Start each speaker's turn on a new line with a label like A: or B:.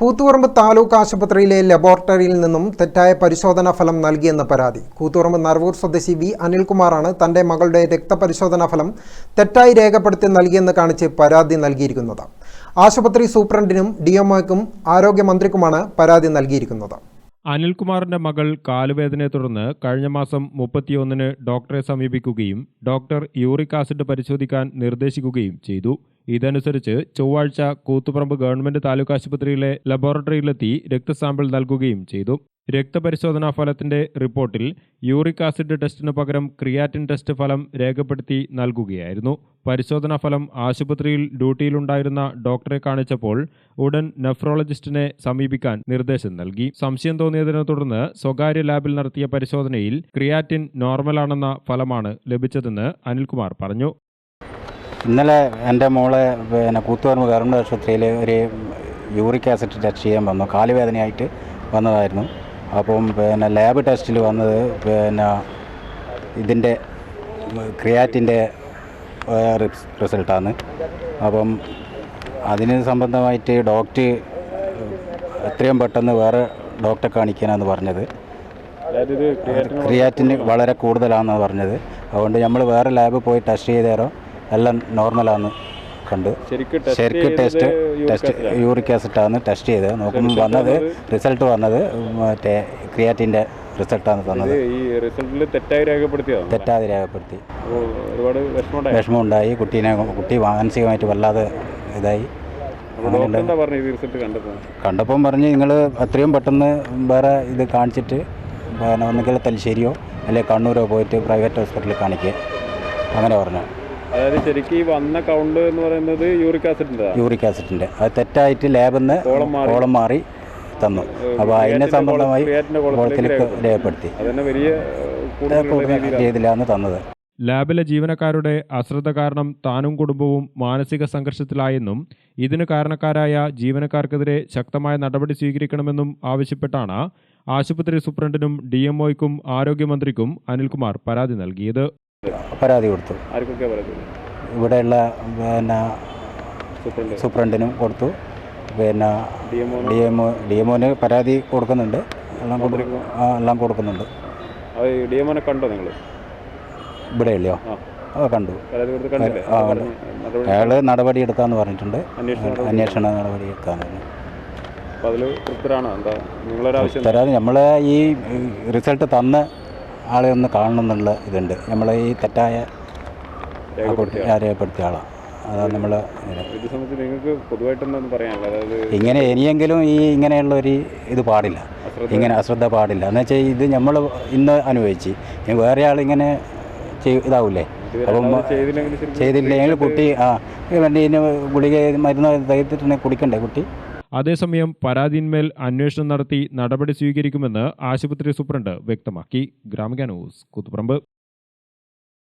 A: കൂത്തുപറമ്പ് താലൂക്ക് ആശുപത്രിയിലെ ലബോറട്ടറിയിൽ നിന്നും തെറ്റായ പരിശോധനാ ഫലം നൽകിയെന്ന പരാതി. കൂത്തുപറമ്പ് നർവൂർ സ്വദേശി വി അനിൽകുമാറാണ് തന്റെ മകളുടെ രക്തപരിശോധനാ ഫലം തെറ്റായി രേഖപ്പെടുത്തി നൽകിയെന്ന് കാണിച്ച് പരാതി നൽകിയിരിക്കുന്നത്. ആശുപത്രി സൂപ്രണ്ടിനും ഡിഎംഒയ്ക്കും ആരോഗ്യമന്ത്രിക്കുമാണ് പരാതി നൽകിയിരിക്കുന്നത്.
B: അനിൽകുമാറിന്റെ മകൾ കാലുവേദനയെ തുടർന്ന് കഴിഞ്ഞ മാസം മുപ്പത്തിയൊന്നിന് ഡോക്ടറെ സമീപിക്കുകയും ഡോക്ടർ യൂറിക് ആസിഡ് പരിശോധിക്കാൻ നിർദ്ദേശിക്കുകയും ചെയ്തു. ഇതനുസരിച്ച് ചൊവ്വാഴ്ച കൂത്തുപറമ്പ് ഗവൺമെന്റ് താലൂക്ക് ആശുപത്രിയിലെ ലബോറട്ടറിയിലെത്തി രക്തസാമ്പിൾ നൽകുകയും ചെയ്തു. രക്തപരിശോധനാ ഫലത്തിന്റെ റിപ്പോർട്ടിൽ യൂറിക് ആസിഡ് ടെസ്റ്റിനു പകരം ക്രിയാറ്റിൻ ടെസ്റ്റ് ഫലം രേഖപ്പെടുത്തി നൽകുകയായിരുന്നു. പരിശോധനാ ഫലം ആശുപത്രിയിൽ ഡ്യൂട്ടിയിലുണ്ടായിരുന്ന ഡോക്ടറെ കാണിച്ചപ്പോൾ ഉടൻ നെഫ്രോളജിസ്റ്റിനെ സമീപിക്കാൻ നിർദ്ദേശം നൽകി. സംശയം തോന്നിയതിനെ തുടർന്ന് സ്വകാര്യ ലാബിൽ നടത്തിയ പരിശോധനയിൽ ക്രിയാറ്റിൻ നോർമലാണെന്ന ഫലമാണ് ലഭിച്ചതെന്ന് അനിൽകുമാർ പറഞ്ഞു.
C: ഇന്നലെ എന്റെ മോളെ പിന്നെ കൂത്തുപറമ്പ് ഗവൺമെന്റ് ആശുപത്രിയിൽ ഒരു യൂറിക് ആസിഡ് ടെസ്റ്റ് ചെയ്യാൻ വന്നു. കാലുവേദനയായിട്ട് വന്നതായിരുന്നു. അപ്പം പിന്നെ ലാബ് ടെസ്റ്റിൽ വന്നത് പിന്നെ ഇതിന്റെ ക്രിയാറ്റിന്റെ റിസൾട്ടാണ്. അപ്പം അതിന് സംബന്ധമായിട്ട് ഡോക്ടർ എത്രയും പെട്ടെന്ന് വേറെ ഡോക്ടറെ കാണിക്കാനാണ് പറഞ്ഞത്. ക്രിയാറ്റിന് വളരെ കൂടുതലാണെന്നാണ് പറഞ്ഞത്. അതുകൊണ്ട് നമ്മൾ വേറെ ലാബിൽ പോയി ടെസ്റ്റ് ചെയ്തേരോ എല്ലാം നോർമലാന്ന് കണ്ട്. ശരിക്ക് ടെസ്റ്റ് ടെസ്റ്റ് യൂറിക് ആസിഡാണ് ടെസ്റ്റ് ചെയ്തത്. നോക്കുമ്പോൾ വന്നത് റിസൾട്ട് വന്നത് മറ്റേ ക്രിയാറ്റിന്റെ റിസൾട്ടാണ് തന്നത്.
D: ഈ റിസൾട്ടിൽ തെറ്റായി രേഖപ്പെടുത്തിയോ?
C: തെറ്റാതെ രേഖപ്പെടുത്തി.
D: വിഷമം ഒരുപാട് വിഷമമുണ്ടായി?
C: കുട്ടീനെ കുട്ടി മാനസികമായിട്ട് വല്ലാതെ ഇതായി. കണ്ടപ്പം പറഞ്ഞ് നിങ്ങൾ എത്രയും പെട്ടെന്ന് വേറെ ഇത് കാണിച്ചിട്ട് ഒന്നുകിൽ തലശ്ശേരിയോ അല്ലെങ്കിൽ കണ്ണൂരോ പോയിട്ട് പ്രൈവറ്റ് ഹോസ്പിറ്റലിൽ കാണിക്കുക അങ്ങനെ പറഞ്ഞു.
D: അതായത് ശരിക്കും ഈ വന്ന കൗണ്ട് എന്ന് പറയുന്നത് യൂറിക് ആസിഡിന്റെ
C: യൂറിക് ആസിഡിന്റെ. അത് തെറ്റായിട്ട് ലാബിൽ നിന്ന്
D: കോളം മാറി.
C: തന്നു. അപ്പോൾ അതിനെ സംബന്ധമായി രേഖപ്പെടുത്തി.
D: രീതിയിലാണ്
C: തന്നത്.
B: ലാബിലെ ജീവനക്കാരുടെ അശ്രദ്ധ കാരണം താനും കുടുംബവും മാനസിക സംഘർഷത്തിലായെന്നും ഇതിന് കാരണക്കാരായ ജീവനക്കാർക്കെതിരെ ശക്തമായ നടപടി സ്വീകരിക്കണമെന്നും ആവശ്യപ്പെട്ടാണ് ആശുപത്രി സൂപ്രണ്ടിനും ഡി എംഒയ്ക്കും ആരോഗ്യമന്ത്രിക്കും അനിൽകുമാർ പരാതി നൽകിയത്.
C: പരാതി കൊടുത്തു. ഇവിടെയുള്ള പിന്നെ സൂപ്രണ്ടിനും കൊടുത്തു. പിന്നെ
D: ഡി എം
C: ഡി എം ഒന് പരാതി കൊടുക്കുന്നുണ്ട്. എല്ലാം എല്ലാം കൊടുക്കുന്നുണ്ട്.
D: ഡി കണ്ടോ നിങ്ങൾ
C: ഇവിടെ
D: ഇല്ലയോ
C: ആ കണ്ടു. ആ, കണ്ടു. അയാൾ നടപടി എടുക്കാമെന്ന് പറഞ്ഞിട്ടുണ്ട്.
D: അന്വേഷണ നടപടി
C: എടുക്കാന്ന് പറഞ്ഞു. തരാതെ നമ്മൾ ഈ റിസൾട്ട് തന്ന ആളെ ഒന്ന് കാണണം എന്നുള്ള ഇതുണ്ട്. നമ്മൾ ഈ തെറ്റായ രേഖപ്പെടുത്തിയ ആളാണ് അതാണ് നമ്മൾ
D: നിങ്ങൾക്ക് പൊതുവായിട്ടൊന്നും പറയാനില്ല. അതായത്
C: ഇങ്ങനെ ഇനിയെങ്കിലും ഈ ഇങ്ങനെയുള്ള ഒരു ഇത് പാടില്ല. ഇങ്ങനെ അശ്രദ്ധ പാടില്ല. എന്ന് വെച്ചാൽ ഇത് നമ്മൾ ഇന്ന് അനുഭവിച്ച് ഇനി വേറെ ആൾ ഇങ്ങനെ ഇതാവൂലേ? അപ്പം
D: ചെയ്തില്ലെങ്കിൽ
C: കുട്ടി ആ വേണ്ടി ഗുളിക മരുന്ന് തയ്ത്തിട്ടുണ്ടെങ്കിൽ കുടിക്കണ്ടേ കുട്ടി?
B: അതേസമയം പരാതിയിന്മേൽ അന്വേഷണം നടത്തി നടപടി സ്വീകരിക്കുമെന്ന് ആശുപത്രി സൂപ്രണ്ട് വ്യക്തമാക്കി. ഗ്രാമിക ന്യൂസ് കൂത്തുപറമ്പ്.